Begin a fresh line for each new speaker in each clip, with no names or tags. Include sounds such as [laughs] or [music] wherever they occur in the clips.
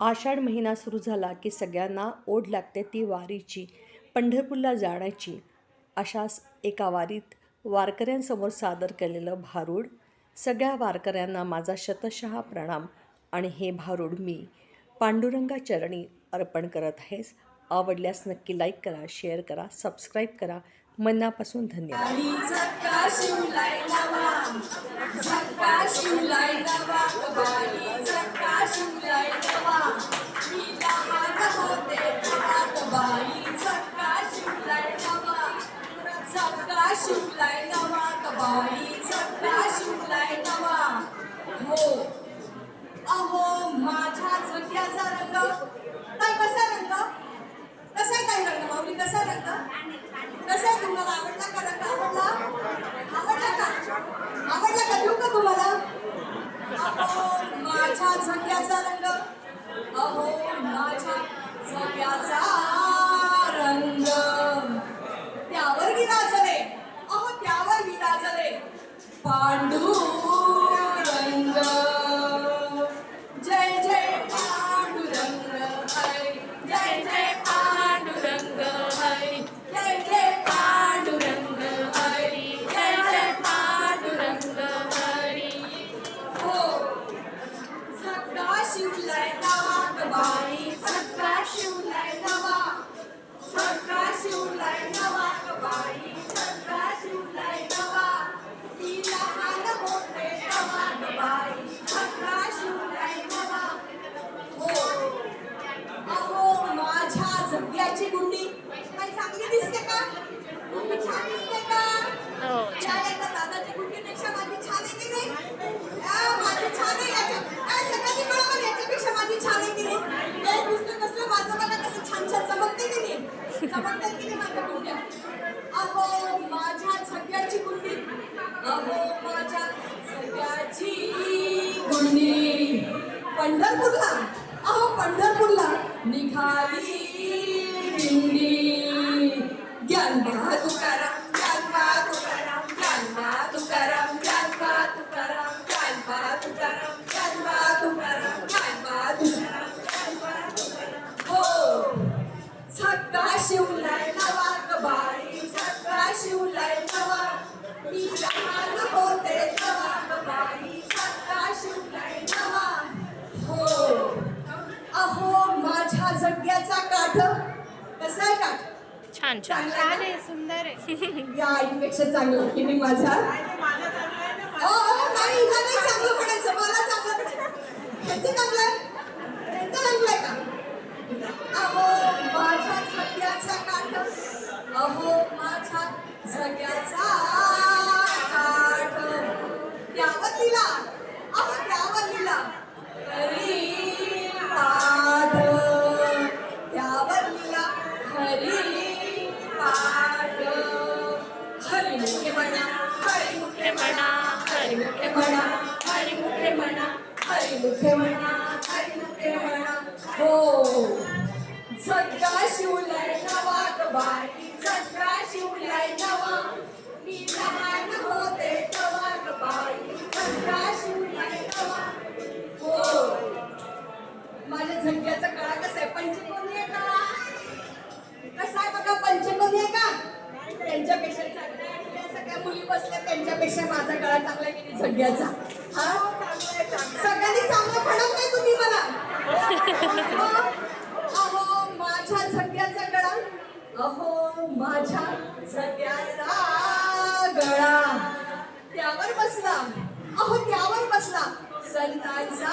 आषाढ महिना सुरू झाला की सगळ्यांना ओढ लागते ती वारीची पंढरपूरला जाण्याची. अशाच एका वारीत वारकऱ्यांसमोर सादर केलेलं भारूड सगळ्या वारकऱ्यांना माझा शतशः प्रणाम आणि हे भारूड मी पांडुरंगा चरणी अर्पण करत आहेस. आवडल्यास नक्की लाईक करा शेअर करा सबस्क्राईब करा. मनापासून धन्यवाद.
माझ्या झग्याचा रंग. अहो माझ्या झग्याचा Siêu. गुंडी पंढरपूरला. अहो पंढरपूरला. निघाली दिंडी ज्ञानबा तुकाराम ज्ञानबा तुकाराम ज्ञानबा तुकाराम ज्ञानबा तुकाराम ज्ञानबा तुकाराम ज्ञानबा तुकाराम ज्ञानबा तुकाराम ज्ञानबा तुकाराम. हो. झक्का शिवलाय नवा गबाई झक्का शिवलाय नवा. मी लहान होते जग्याचा काठ. कसा आहे काठ?
छान छान.
चांगला आहे
सुंदर आहे. [laughs]
या आईपेक्षा चांगलं की मी माझा नाही चांगलं म्हणायचं म्हणा हरी मुखे म्हणा हरी मुखे म्हणा हरी मुखे म्हणा. हो. झटका शिवलाय नवा गबाई झटका शिवलाय नवा. मी लहान होते तेव्हा गबाई झटका शिवलाय नवा. हो. माझ्या झटक्याचा काळा कसा आहे? पंचकोनी आहे का? कसा आहे बघा पंचकोनी आहे का? त्यांच्यापेक्षा चांगला आहे. आणि त्या सगळ्या मुली बसल्या त्यांच्यापेक्षा माझा गळा चांगला आहे सगळ्यांनी चांगलं म्हणत नाही तुम्ही मला. अहो, माझ्या झग्याचा गळा. अहो माझ्या झग्याचा गळा. त्यावर बसला. अहो त्यावर बसला. संतांचा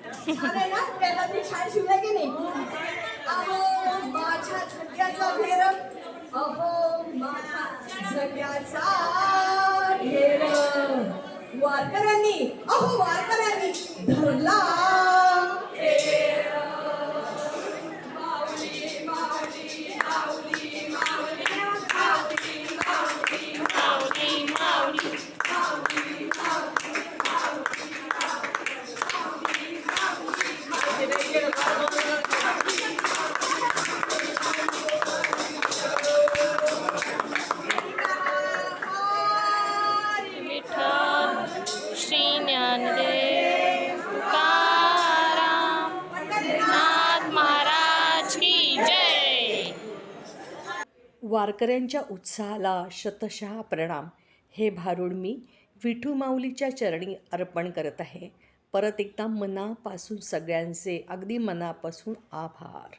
त्याला मी छान शिवलाय की नाही? अहो माझ्या सगळ्याचा घेर. अहो माझ्या सगळ्याचा घेर. वारकऱ्यांनी अहो वारकऱ्यांनी धरला.
वारकऱ्यांच्या उत्साहाला शतशः प्रणाम. हे भारूड मी विठू माऊलीच्या चरणी अर्पण करत आहे. परत एकदा मनापासून सगळ्यांचे अगदी मनापासून आभार.